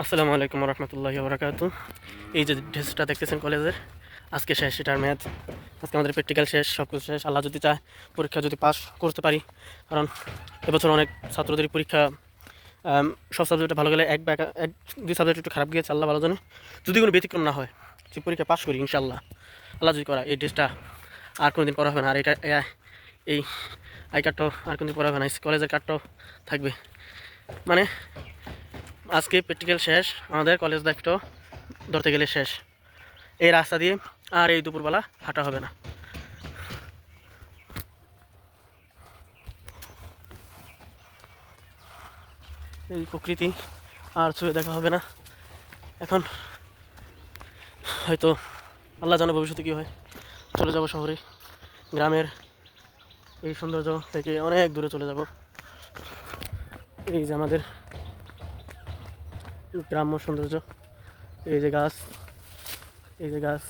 আসসালামু আলাইকুম রহমতুল্লাহি বরাকাতু এই যে ড্রেসটা দেখতেছেন কলেজের, আজকে শেষ, এটার ম্যাথ আজকে আমাদের প্র্যাকটিক্যাল শেষ সব কিছু শেষ। আল্লাহ যদি চায়, পরীক্ষা যদি পাস করতে পারি। কারণ এবছর অনেক ছাত্রদের পরীক্ষা সব সাবজেক্টে ভালো গেলে এক বা একা- দুই সাবজেক্ট একটু খারাপ গিয়েছে, আল্লাহ ভালো জানে। যদি কোনো ব্যতিক্রম না হয়, যে পরীক্ষা পাস করি ইনশাল্লাহ আল্লাহ যদি করা, এই ড্রেসটা আর কোনো দিন পড়া হবে না। আর এটা এই আই কার্ডটাও আর কোনো দিন পড়া হবে না। কলেজের কার্ডটাও থাকবে। মানে আজকে প্র্যাকটিক্যাল শেষ, আমাদের কলেজ লাইফটাও ধরতে গেলে শেষ। এই রাস্তা দিয়ে আর এই দুপুরবেলা হাঁটা হবে না। এই প্রকৃতি আর ছুঁয়ে দেখা হবে না। এখন হয়তো আল্লাহ জানে ভবিষ্যতে কী হয়। চলে যাব শহরে, গ্রামের এই সৌন্দর্য থেকে অনেক দূরে চলে যাব। এই যে আমাদের গ্রাম্য সৌন্দর্য। এই যে গাছ এই যে গাছ।